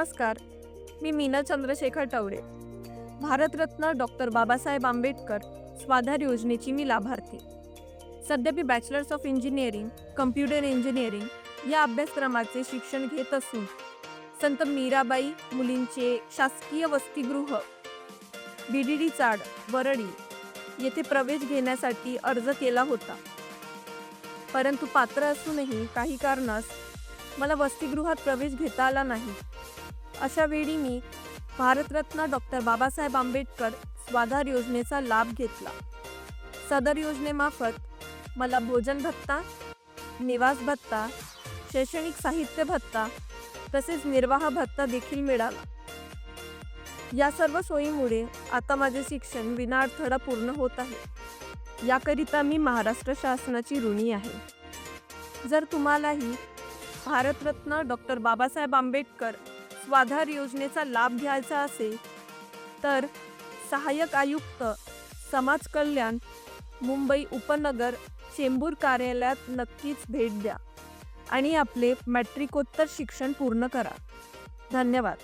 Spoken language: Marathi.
नमस्कार. मी मीना चंद्रशेखर टवरे. भारतरत्न डॉक्टर बाबासाहेब आंबेडकर स्वाधार योजनेची मी लाभार्थी. सध्या मी bachelors of engineering computer engineering या अभ्यासक्रमाचे शिक्षण घेत असून संत मीराबाई मुलींचे शासकीय वसतिगृह B D D chawl Worli येथे प्रवेश घेण्यासाठी अर्ज केला होता. परंतु पात्र असूनही काही कारणास मला वसतिगृहात प्रवेश घेता आला नाही. अशा वेळी मी भारतरत्न डॉक्टर बाबासाहेब आंबेडकर स्वाधार योजनेचा लाभ घेतला. सदर योजनेमार्फत मला भोजन भत्ता निवास भत्ता शैक्षणिक साहित्य भत्ता तसेच निर्वाह भत्ता देखील मिळाला. या सर्व सोयीमुळे आता माझे शिक्षण विनाअडथळा पूर्ण होत आहे. याकरिता मी महाराष्ट्र शासनाची ऋणी आहे. जर तुम्हालाही भारतरत्न डॉक्टर बाबासाहेब आंबेडकर स्वाधार योजनेचा लाभ घ्यायचा असेल तर सहाय्यक आयुक्त समाज कल्याण मुंबई उपनगर चेंबूर कार्यालयात नक्कीच भेट द्या आणि आपले मॅट्रिकोत्तर शिक्षण पूर्ण करा. धन्यवाद.